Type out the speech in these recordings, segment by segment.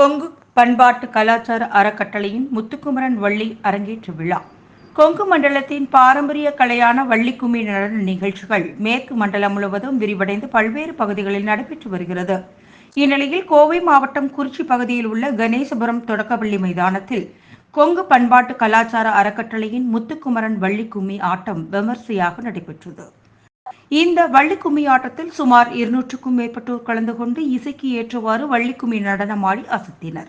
கொங்கு பண்பாட்டு கலாச்சார அறக்கட்டளையின் முத்துக்குமரன் வள்ளி அரங்கேற்று விழா. கொங்கு மண்டலத்தின் பாரம்பரிய கலையான வள்ளிக்கும்மி நடன நிகழ்ச்சிகள் மேற்கு மண்டலம் முழுவதும் விரிவடைந்து பல்வேறு பகுதிகளில் நடைபெற்று வருகிறது. இந்நிலையில் கோவை மாவட்டம் குறிச்சி பகுதியில் உள்ள கணேசபுரம் தொடக்கப்பள்ளி மைதானத்தில் கொங்கு பண்பாட்டு கலாச்சார அறக்கட்டளையின் முத்துக்குமரன் வள்ளிக்கும்மி ஆட்டம் விமர்சையாக நடைபெற்றது. இந்த வள்ளிக்கும்மி ஆட்டத்தில் சுமார் இருநூற்றுக்கும் மேற்பட்டோர் கலந்து கொண்டு இசைக்கு ஏற்றவாறு வள்ளிக்கும்மி நடனமாடி அசத்தினர்.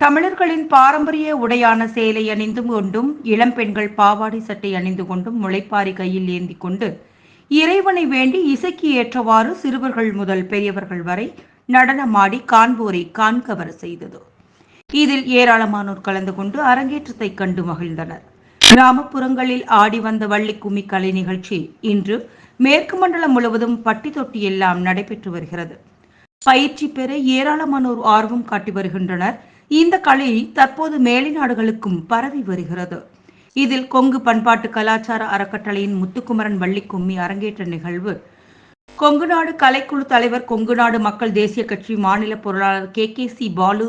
தமிழர்களின் பாரம்பரிய உடையான சேலை அணிந்து கொண்டும் இளம் பெண்கள் பாவாடை சட்டை அணிந்து கொண்டும் முளைப்பாரி கையில் ஏந்தி கொண்டு இறைவனை வேண்டி இசைக்கு ஏற்றவாறு சிறுவர்கள் முதல் பெரியவர்கள் வரை நடனமாடி காண்போரை காண்கவர செய்தது. இதில் ஏராளமானோர் கலந்து கொண்டு அரங்கேற்றத்தை கண்டு மகிழ்ந்தனர். கிராமப்புறங்களில் ஆடி வந்த வள்ளி கும்மி கலை நிகழ்ச்சி இன்று மேற்கு மண்டலம் முழுவதும் பட்டி தொட்டி எல்லாம் நடைபெற்று வருகிறது. பயிற்சி பெற ஏராளமானோர் ஆர்வம் காட்டி வருகின்றனர். இந்த கலை தற்போது மேலை நாடுகளுக்கும் பரவி வருகிறது. இதில் கொங்கு பண்பாட்டு கலாச்சார அறக்கட்டளையின் முத்துக்குமரன் வள்ளி கும்மி அரங்கேற்ற நிகழ்வு. கொங்கு நாடு கலைக்குழு தலைவர் கொங்கு நாடு மக்கள் தேசிய கட்சி மாநில பொருளாளர் கே. கே. சி. பாலு.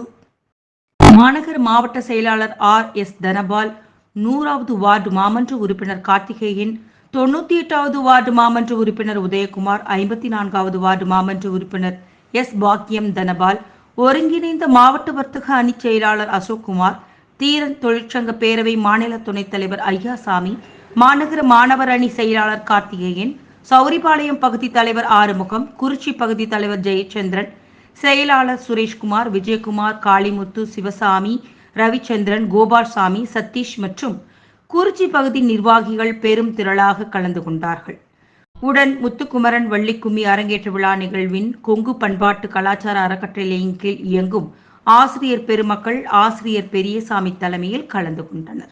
மாநகர் மாவட்ட செயலாளர் ஆர். எஸ். தனபால். நூறாவது வார்டு மாமன்ற உறுப்பினர் கார்த்திகேயன். தொண்ணூத்தி எட்டாவது வார்டு மாமன்ற உறுப்பினர் உதயகுமார் ஐம்பத்தி நான்காவது வார்டு மாமன்ற உறுப்பினர் எஸ். பாக்கியம் தனபால் ஒருங்கிணைந்த மாவட்ட வர்த்தக அணி செயலாளர் அசோக்குமார் தீரன் தொழிற்சங்க பேரவை மாநில துணைத் தலைவர் ஐயாசாமி மாநகர மாணவர் அணி செயலாளர் கார்த்திகேயன் சௌரிபாளையம் பகுதி தலைவர் ஆறுமுகம் குறிச்சி பகுதி தலைவர் ஜெயச்சந்திரன் செயலாளர் சுரேஷ்குமார் விஜயகுமார் காளிமுத்து சிவசாமி ரவிச்சந்திரன் கோபால்சாமி சதீஷ் மற்றும் குறிச்சி பகுதி நிர்வாகிகள் பெரும் திரளாக கலந்து கொண்டார்கள். உடன் முத்துக்குமரன் வள்ளிக்கும்மி அரங்கேற்ற விழா நிகழ்வின் கொங்கு பண்பாட்டு கலாச்சார அறக்கட்டளையின் கீழ் இயங்கும் ஆசிரியர் பெருமக்கள் ஆசிரியர் பெரியசாமி தலைமையில் கலந்து கொண்டனர்.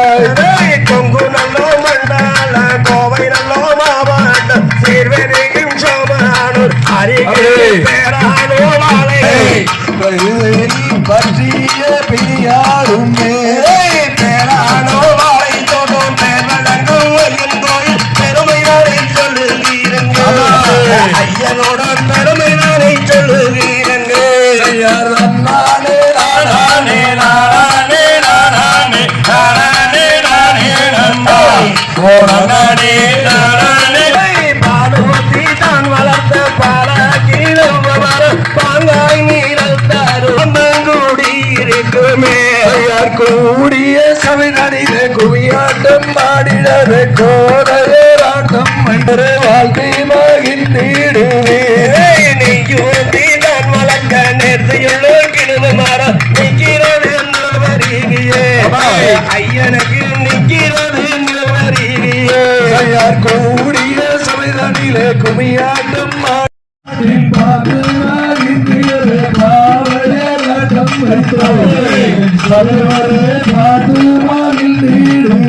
பற்றிய பிரியாருமே பேரானோ வாழை தோட்டம் பேர் வழங்கும் கோயில் பெருமை நாளை சொல்லுகிறீர்கள் ஐயனோட பெருமை நாளை சொல்லுகிறீர்கள் கவிதனிலே குவியாட்டம் பாடிடவே கோரவேராட்டம் என்று வாழ்த்தி மகிழ்ந்திடுவே. நீ நான் வழங்க நேர்த்தியுள்ள கிடுமாற நிற்கிறது நிலவரியே ஐயனுக்கு நிற்கிறது நிலவரியே கூடிய சபைதனிலே குமியாட்டம் பாடி பார்த்து சர்வர பாதுமாவில் நீடும்